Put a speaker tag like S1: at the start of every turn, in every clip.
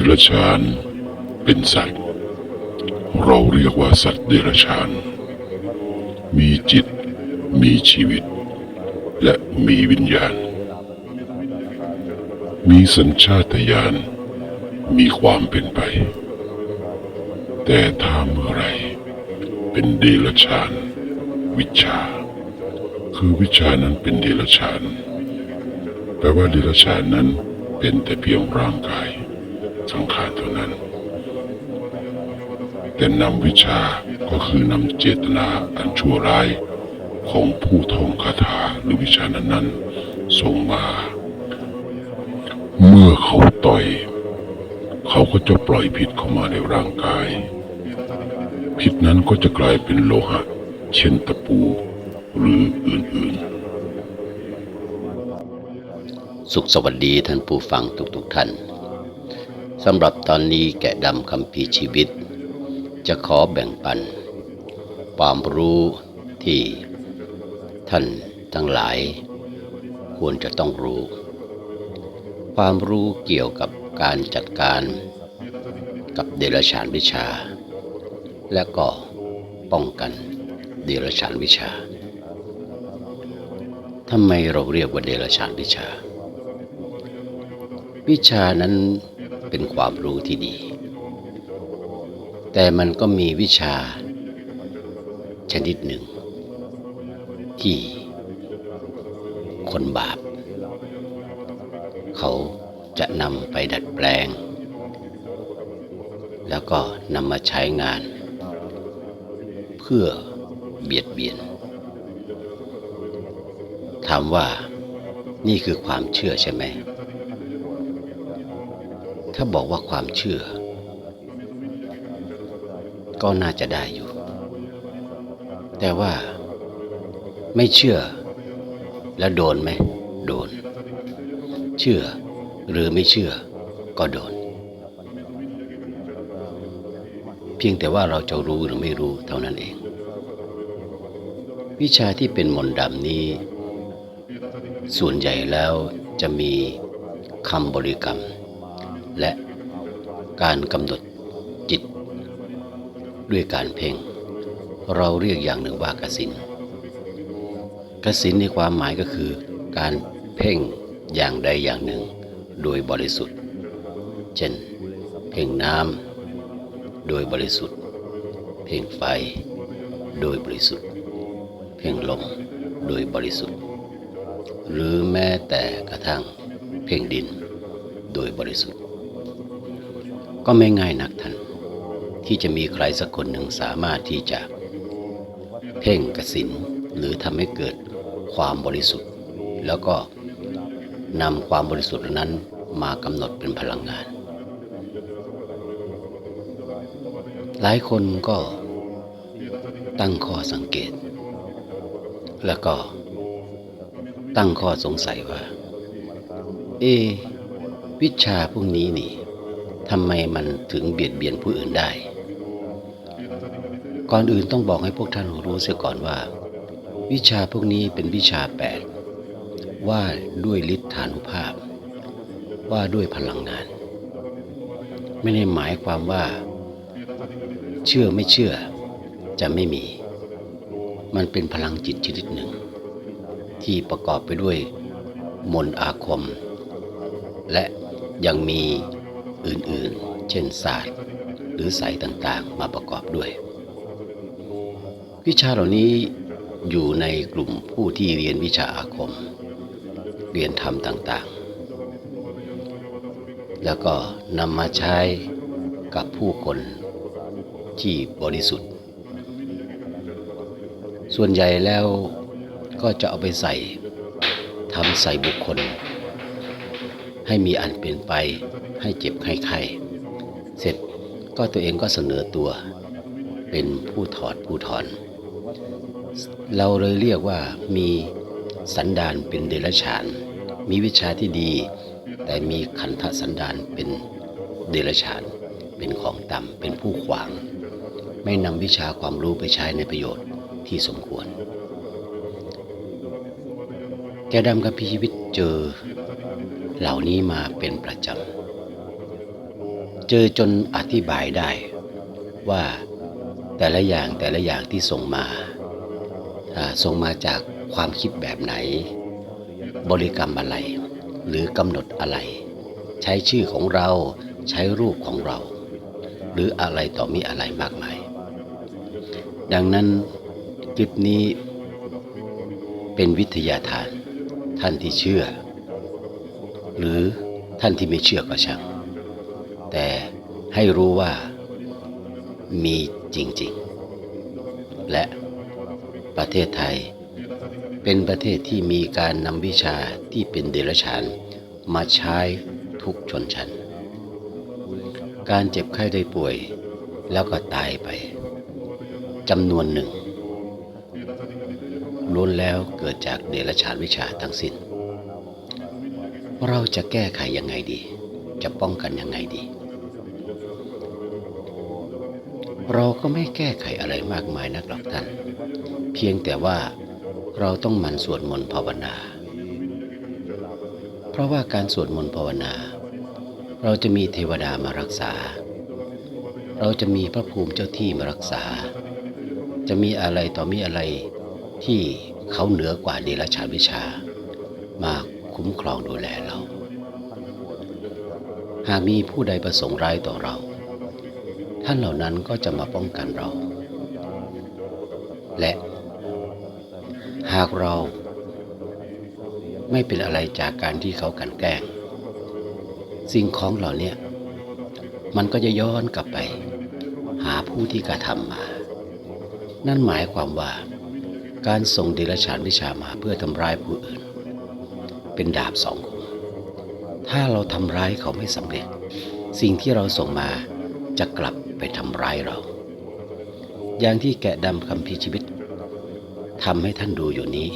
S1: ดรัจฉาน เป็นสัตว์ เราเรียกว่าสัตว์เดรัจฉาน มีจิต มีชีวิต และมีวิญญาณ มีสัญชาตญาณ มีความเป็นไป แต่ถ้าเมื่อไรเป็นเดรัจฉาน วิชา คือวิชานั้นเป็นเดรัจฉานแปลว่าเดรัจฉานนั้นเป็นแต่เพียงร่างกาย สังขารเท่านั้น แต่นำวิชาก็คือนำเจตนาอันชั่วร้ายของผู้ท่องคาถาหรือวิชานั้นๆส่งมา เมื่อเขาต่อย เขาก็จะปล่อยพิษเข้ามาในร่างกายพิษนั้นก็จะกลายเป็นโลหะ เช่นตะปู หรืออื่นๆ
S2: สุขสวัสดีท่านผู้ฟังทุกๆทท่าน สำหรับตอนนี้แกะดำคำพีชีวิต จะขอแบ่งปัน ความรู้ที่ท่านทั้งหลาย ควรจะต้องรู้ ความรู้เกี่ยวกับการจัดการ กับเดรัจฉานวิชา และก็ป้องกันเดรัจฉานวิชาทำไมเราเรียกว่าเดรัจฉานวิชา วิชานั้น เป็นความรู้ที่ดี แต่มันก็มีวิชา ชนิดหนึ่ง ที่คนบาป เขาจะนำไปดัดแปลง แล้วก็นำมาใช้งาน เพื่อเบียดเบียน ถามว่านี่คือความเชื่อใช่ไหม ถ้าบอกว่าความเชื่อ ก็น่าจะได้อยู่ แต่ว่าไม่เชื่อ แล้วโดนไหม โดน เชื่อหรือไม่เชื่อ ก็โดน เพียงแต่ว่าเราจะรู้หรือไม่รู้เท่านั้นเอง วิชาที่เป็นมนต์ดำนี้ ส่วนใหญ่แล้วจะมีคำบริกรรม และการกำหนดจิต ด้วยการเพ่ง เราเรียกอย่างหนึ่งว่ากสินกสินในความหมายก็คือ การเพ่งอย่างใดอย่างหนึ่ง โดยบริสุทธิ์ เช่น เพ่งน้ำโดยบริสุทธิ์ เพ่งไฟ โดยบริสุทธิ์ เพ่งลมโดยบริสุทธิ์ หรือแม้แต่กระทั่งเพ่งดิน โดยบริสุทธิ์ ก็ไม่ง่ายนักท่าน ที่จะมีใครสักคนหนึ่งสามารถที่จะเพ่งกสินหรือทำให้เกิดความบริสุทธิ์ แล้วก็นำความบริสุทธิ์นั้นมากำหนดเป็นพลังงาน หลายคนก็ตั้งข้อสังเกต แล้วก็ตั้งข้อสงสัยว่า เอ วิชาพวกนี้นี่ ทำไมมันถึงเบียดเบียนผู้อื่นได้ ก่อนอื่นต้องบอกให้พวกท่านรู้เสียก่อนว่า วิชาพวกนี้เป็นวิชาแปดว่าด้วยฤทธานุภาพ ว่าด้วยพลังงาน ไม่ได้หมายความว่า เชื่อไม่เชื่อจะไม่มี มันเป็นพลังจิตชนิดหนึ่ง ที่ประกอบไปด้วยมนต์อาคม และยังมี อื่นๆ เช่นศาสตร์ หรือสายต่างๆ มาประกอบด้วย วิชาเหล่านี้อยู่ในกลุ่มผู้ที่เรียนวิชาอาคม เรียนธรรมต่างๆ แล้วก็นำมาใช้กับผู้คนที่บริสุทธิ์ ส่วนใหญ่แล้วก็จะเอาไปใส่ทำใส่บุคคล ให้มีอันเป็นไป ให้เจ็บให้ไข้เสร็จก็ตัวเองก็เสนอตัวเป็นผู้ถอดผู้ถอน เราเลยเรียกว่ามีสันดานเป็นเดรัจฉาน มีวิชาที่ดี แต่มีขันธสันดานเป็นเดรัจฉาน เป็นของต่ำเป็นผู้ขวาง ไม่นำวิชาความรู้ไปใช้ในประโยชน์ที่สมควร แกดำกับพี่ชีวิตเจอ เหล่านี้มาเป็นประจำ เจอจนอธิบายได้ว่าแต่ละอย่างแต่ละอย่างที่ส่งมาอ่าส่งมาจากความคิดแบบไหน บริกรรมอะไร หรือกำหนดอะไร ใช้ชื่อของเราใช้รูปของเรา หรืออะไรต่อมีอะไรมากมาย ดังนั้นคลิปนี้เป็นวิทยาทานท่านที่เชื่อ หรือท่านที่ไม่เชื่อก็ช่าง แต่ให้รู้ว่ามีจริงๆ และประเทศไทย เป็นประเทศที่มีการนำวิชาที่เป็นเดรัจฉานมาใช้ทุกชนชั้น การเจ็บไข้ได้ป่วยแล้วก็ตายไปจำนวนหนึ่งล้วนแล้วเกิดจากเดรัจฉานวิชาทั้งสิ้น เราจะแก้ไขยังไงดี จะป้องกันยังไงดี เราก็ไม่แก้ไขอะไรมากมายนักหรอกท่าน เพียงแต่ว่าเราต้องหมั่นสวดมนต์ภาวนา เพราะว่าการสวดมนต์ภาวนา เราจะมีเทวดามารักษา เราจะมีพระภูมิเจ้าที่มารักษา จะมีอะไรต่อมีอะไรที่เขาเหนือกว่าเดรัจฉานวิชา มาคุ้มครองดูแลเรา หากมีผู้ใดประสงค์ร้ายต่อเรา ท่านเหล่านั้นก็จะมาป้องกันเรา และ หากเราไม่เป็นอะไรจากการที่เขากันแกล้ง สิ่งของเหล่านี้มันก็จะย้อนกลับไป หาผู้ที่กระทำมา นั่นหมายความว่า การส่งเดรัจฉานวิชามาเพื่อทำร้ายผู้อื่น เป็นดาบสองคมถ้าเราทำร้ายเขาไม่สำเร็จ สิ่งที่เราส่งมา จะกลับไปทำร้ายเรา อย่างที่แกะดำคำพีชีวิตทำให้ท่านดูอยู่นี้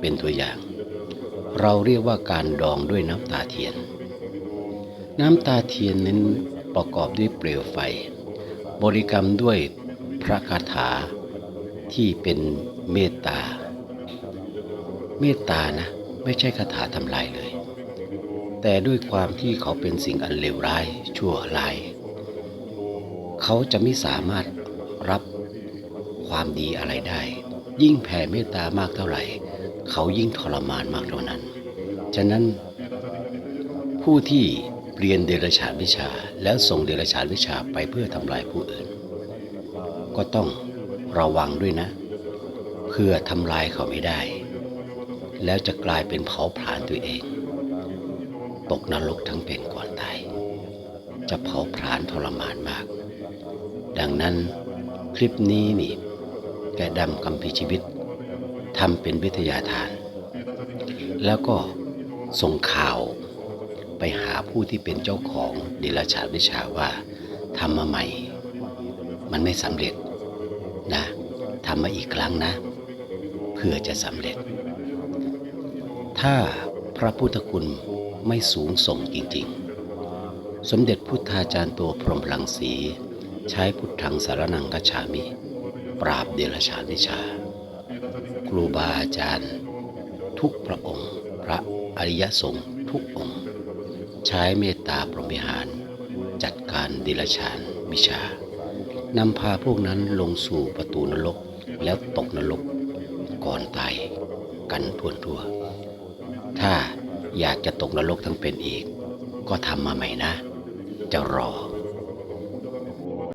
S2: เป็นตัวอย่าง เราเรียกว่าการดองด้วยน้ำตาเทียน น้ำตาเทียนนั้นประกอบด้วยเปลวไฟ บริกรรมด้วยพระคาถาที่เป็นเมตตา เมตตานะ ไม่ใช่คาถาทำลายเลย แต่ด้วยความที่เขาเป็นสิ่งอันเลวร้าย ชั่วร้าย เขาจะไม่สามารถรับความดีอะไรได้ ยิ่งแผ่เมตตามากเท่าไหร่ เขายิ่งทรมานมากเท่านั้น ฉะนั้น ผู้ที่เรียนเดรัจฉานวิชา แล้วส่งเดรัจฉานวิชาไปเพื่อทำลายผู้อื่น ก็ต้องระวังด้วยนะ เพื่อทำลายเขาไม่ได้ แล้วจะกลายเป็นเผาผลาญตัวเอง ตกนรกทั้งเป็นก่อนตายจะเผาผลาญทรมานมาก ดังนั้นคลิปนี้นี่แกดำคำพีชีวิตทำเป็นวิทยาทาน แล้วก็ส่งข่าวไปหาผู้ที่เป็นเจ้าของเดรัจฉานวิชาว่าทำมาใหม่ มันไม่สำเร็จนะทำมาอีกครั้งนะ เพื่อจะสำเร็จ ถ้าพระพุทธคุณไม่สูงส่งจริง ๆ สมเด็จพุทธาจารย์ตัวพรหมลังสี ใช้พุทธังสารนังกัจฉามิ ปราบเดรัจฉานวิชา ครูบาอาจารย์ ทุกพระองค์ พระอริยสงฆ์ทุกองค์ ใช้เมตตาปรมิหาร จัดการเดรัจฉานวิชานำพาพวกนั้นลงสู่ประตูนรกแล้วตกนรกก่อนตายกันทั่วทั่ว ถ้าอยากจะตกนรกทั้งเป็นอีก ก็ทำมาใหม่นะ จะรอ